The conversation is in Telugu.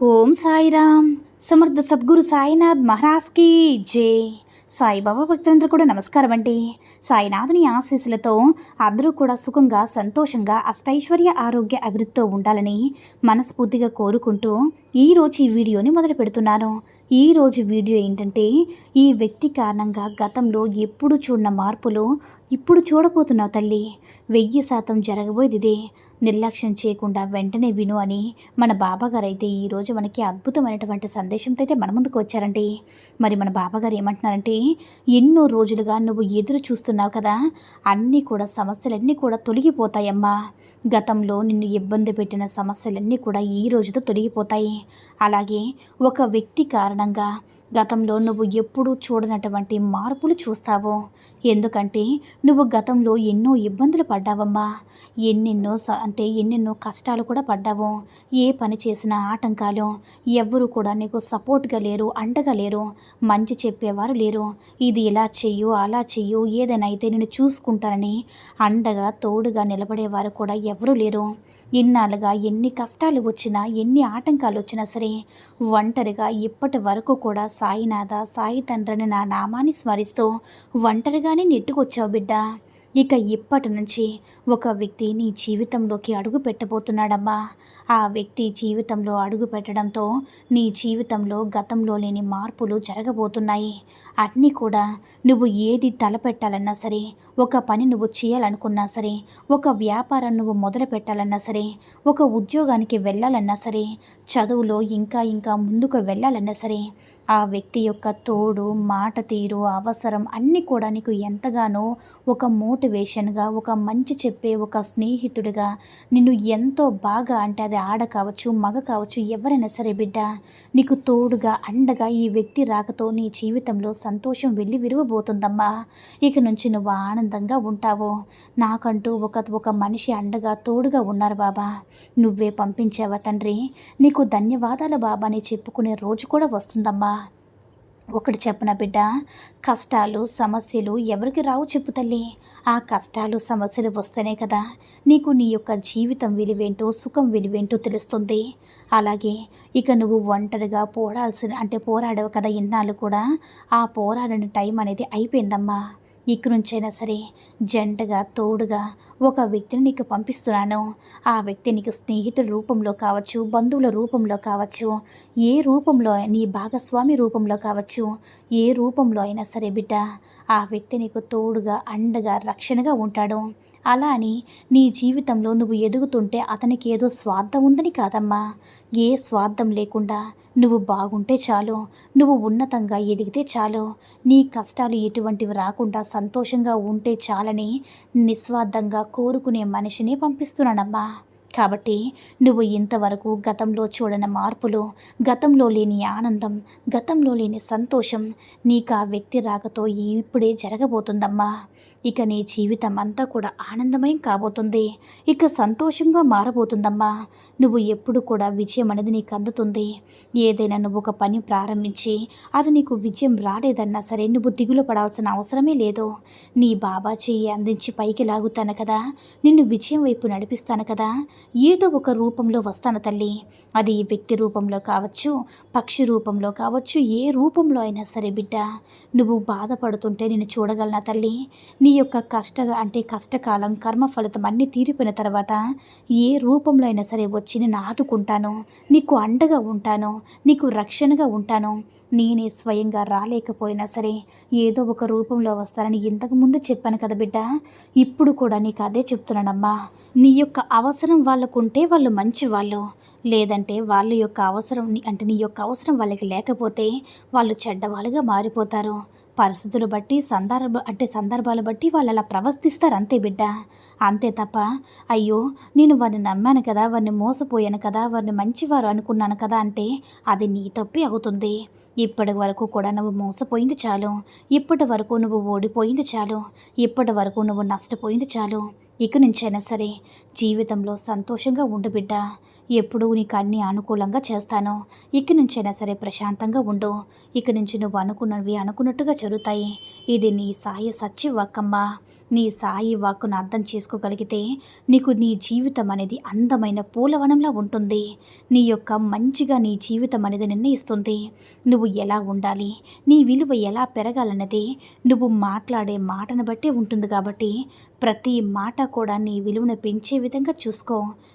ఓం సాయిరామ్. సమర్థ సద్గురు సాయినాథ్ మహారాజ్కి జై. సాయిబాబా భక్తులందరూ కూడా నమస్కారం అండి. సాయినాథుని ఆశీస్సులతో అందరూ కూడా సుఖంగా సంతోషంగా అష్టైశ్వర్య ఆరోగ్య అభివృద్ధితో ఉండాలని మనస్ఫూర్తిగా కోరుకుంటూ ఈరోజు ఈ వీడియోని మొదలు పెడుతున్నాను. ఈరోజు వీడియో ఏంటంటే ఈ వ్యక్తి కారణంగా గతంలో ఎప్పుడు చూడని మార్పులు ఇప్పుడు చూడబోతున్నావు తల్లి. వెయ్యి శాతం జరగబోయేది ఇదే నిర్లక్ష్యం చేయకుండా వెంటనే విను అని మన బాబాగారు అయితే ఈరోజు మనకి అద్భుతమైనటువంటి సందేశంతో అయితే మన ముందుకు వచ్చారండి. మరి మన బాబాగారు ఏమంటున్నారంటే ఎన్నో రోజులుగా నువ్వు ఎదురు చూస్తున్నావు కదా అన్నీ కూడా సమస్యలన్నీ కూడా తొలగిపోతాయమ్మా. గతంలో నిన్ను ఇబ్బంది పెట్టిన సమస్యలన్నీ కూడా ఈ రోజుతో తొలగిపోతాయి. అలాగే ఒక వ్యక్తి కారణంగా గతంలో నువ్వు ఎప్పుడూ చూడనటువంటి మార్పులు చూస్తావు? ఎందుకంటే నువ్వు గతంలో ఎన్నో ఇబ్బందులు పడ్డావమ్మా. ఎన్నెన్నో స అంటే ఎన్నెన్నో కష్టాలు కూడా పడ్డావు. ఏ పని చేసినా ఆటంకాలు. ఎవ్వరూ కూడా నీకు సపోర్ట్గా లేరు అండగా లేరు మంచి చెప్పేవారు లేరు. ఇది ఇలా చెయ్యు అలా చెయ్యు ఏదైనా అయితే నేను చూసుకుంటానని అండగా తోడుగా నిలబడేవారు కూడా ఎవరూ లేరు. ఇన్నాళ్ళుగా ఎన్ని కష్టాలు వచ్చినా ఎన్ని ఆటంకాలు వచ్చినా సరే ఒంటరిగా ఇప్పటి వరకు కూడా సాయినాథ సాయి తండ్రిని నా నామాన్ని స్మరిస్తూ ఒంటరిగానే నెట్టుకొచ్చావు బిడ్డ. ఇక ఇప్పటి నుంచి ఒక వ్యక్తి నీ జీవితంలోకి అడుగు పెట్టబోతున్నాడమ్మా. ఆ వ్యక్తి జీవితంలో అడుగు పెట్టడంతో నీ జీవితంలో గతంలో లేని మార్పులు జరగబోతున్నాయి. అన్నీ కూడా నువ్వు ఏది తలపెట్టాలన్నా సరే ఒక పని నువ్వు చేయాలనుకున్నా సరే ఒక వ్యాపారం నువ్వు మొదలు పెట్టాలన్నా సరే ఒక ఉద్యోగానికి వెళ్ళాలన్నా సరే చదువులో ఇంకా ఇంకా ముందుకు వెళ్ళాలన్నా సరే ఆ వ్యక్తి యొక్క తోడు మాట తీరు అవసరం అన్నీ కూడా నీకు ఎంతగానో ఒక మోటివేషన్గా ఒక మంచి చెప్పే ఒక స్నేహితుడిగా నిన్ను ఎంతో బాగా అంటే అది ఆడ కావచ్చు మగ కావచ్చు ఎవరైనా సరే బిడ్డ నీకు తోడుగా అండగా ఈ వ్యక్తి రాకతో నీ జీవితంలో సంతోషం వెళ్ళి విరువబోతుందమ్మా ఇక నుంచి నువ్వు ఆనందంగా ఉంటావు. నాకంటూ ఒక ఒక మనిషి అండగా తోడుగా ఉన్నారు బాబా. నువ్వే పంపించావా తండ్రి? నీకు ధన్యవాదాలు బాబా అని చెప్పుకునే రోజు కూడా వస్తుందమ్మా. ఒకటి చెప్పన బిడ్డ? కష్టాలు సమస్యలు ఎవరికి రావు చెప్పు తల్లి. ఆ కష్టాలు సమస్యలు వస్తేనే కదా నీకు నీ యొక్క జీవితం విలువేంటో సుఖం విలువేంటో తెలుస్తుంది. అలాగే ఇక నువ్వు ఒంటరిగా పోరాల్సిన అంటే పోరాడవు కదా ఇన్నాళ్ళు కూడా. ఆ పోరాడిన టైం అనేది అయిపోయిందమ్మా. ఇక నుంచైనా సరే జంటగా తోడుగా ఒక వ్యక్తిని నీకు పంపిస్తున్నాను. ఆ వ్యక్తి నీకు స్నేహితుల రూపంలో కావచ్చు బంధువుల రూపంలో కావచ్చు ఏ రూపంలో నీ భాగస్వామి రూపంలో కావచ్చు ఏ రూపంలో అయినా సరే బిడ్డ ఆ వ్యక్తి నీకు తోడుగా అండగా రక్షణగా ఉంటాడు. అలా అని నీ జీవితంలో నువ్వు ఎదుగుతుంటే అతనికి ఏదో స్వార్థం ఉందని కాదమ్మా. ఏ స్వార్థం లేకుండా నువ్వు బాగుంటే చాలు నువ్వు ఉన్నతంగా ఎదిగితే చాలు. నీ కష్టాలు ఎటువంటివి రాకుండా సంతోషంగా ఉంటే చాలని నిస్వార్థంగా కోరుకునే మనిషిని పంపిస్తున్నాడమ్మా కాబట్టి నువ్వు ఇంతవరకు గతంలో చూడని మార్పులు గతంలో లేని ఆనందం గతంలో లేని సంతోషం నీకు ఆ వ్యక్తి రాకతో ఇప్పుడే జరగబోతుందమ్మా. ఇక నీ జీవితం అంతా కూడా ఆనందమయం కాబోతుంది. ఇక సంతోషంగా మారబోతుందమ్మా. నువ్వు ఎప్పుడు కూడా విజయం అనేది నీకు అందుతుంది. ఏదైనా నువ్వు ఒక పని ప్రారంభించి అది నీకు విజయం రాలేదన్నా సరే నువ్వు దిగులు పడాల్సిన అవసరమే లేదు. నీ బాబా చెయ్యి అందించి పైకి లాగుతాను కదా. నిన్ను విజయం వైపు నడిపిస్తాను కదా. ఏదో ఒక రూపంలో వస్తాను తల్లి. అది వ్యక్తి రూపంలో కావచ్చు పక్షి రూపంలో కావచ్చు ఏ రూపంలో అయినా సరే బిడ్డ నువ్వు బాధపడుతుంటే నేను చూడగలనా తల్లి? నీ యొక్క కష్ట అంటే కష్టకాలం కర్మ ఫలితం అన్నీ తీరిపోయిన తర్వాత ఏ రూపంలో అయినా సరే వచ్చి నేను ఆదుకుంటాను నీకు అండగా ఉంటాను నీకు రక్షణగా ఉంటాను. నేనే స్వయంగా రాలేకపోయినా సరే ఏదో ఒక రూపంలో వస్తానని ఇంతకుముందు చెప్పాను కదా బిడ్డ. ఇప్పుడు కూడా నీకు అదే చెప్తున్నానమ్మా. నీ యొక్క అవసరం వాళ్ళకుంటే వాళ్ళు మంచి వాళ్ళు లేదంటే వాళ్ళ యొక్క అవసరం అంటే నీ యొక్క అవసరం వాళ్ళకి లేకపోతే వాళ్ళు చెడ్డవాళ్ళుగా మారిపోతారు. పరిస్థితులు బట్టి సందర్భ అంటే సందర్భాలు బట్టి వాళ్ళు అలా ప్రవర్తిస్తారు అంతే బిడ్డ. అంతే తప్ప అయ్యో నేను వారిని నమ్మాను కదా వారిని మోసపోయాను కదా వారిని మంచివారు అనుకున్నాను కదా అంటే అది నీ తప్పి అవుతుంది. ఇప్పటి వరకు కూడా నువ్వు మోసపోయింది చాలు. ఇప్పటి వరకు నువ్వు ఓడిపోయింది చాలు. ఇప్పటి వరకు నువ్వు నష్టపోయింది చాలు. ఇక నుంచైనా సరే జీవితంలో సంతోషంగా ఉండు బిడ్డ. ఎప్పుడూ నీకు అన్ని అనుకూలంగా చేస్తాను. ఇక నుంచైనా సరే ప్రశాంతంగా ఉండు. ఇక నుంచి నువ్వు అనుకున్నవి అనుకున్నట్టుగా జరుగుతాయి. ఇది నీ సాయి సత్య వాక్కమ్మా నీ సాయి వాక్కును అర్థం చేసుకోగలిగితే నీకు నీ జీవితం అనేది అందమైన పూలవనంలా ఉంటుంది. నీ యొక్క మంచిగా నీ జీవితం అనేది నిర్ణయిస్తుంది. నువ్వు నువ్వు ఎలా ఉండాలి? నీ విలువ ఎలా పెరగాలన్నది నువ్వు మాట్లాడే మాటను బట్టే ఉంటుంది కాబట్టి ప్రతి మాట కూడా నీ విలువను పెంచే విధంగా చూసుకో.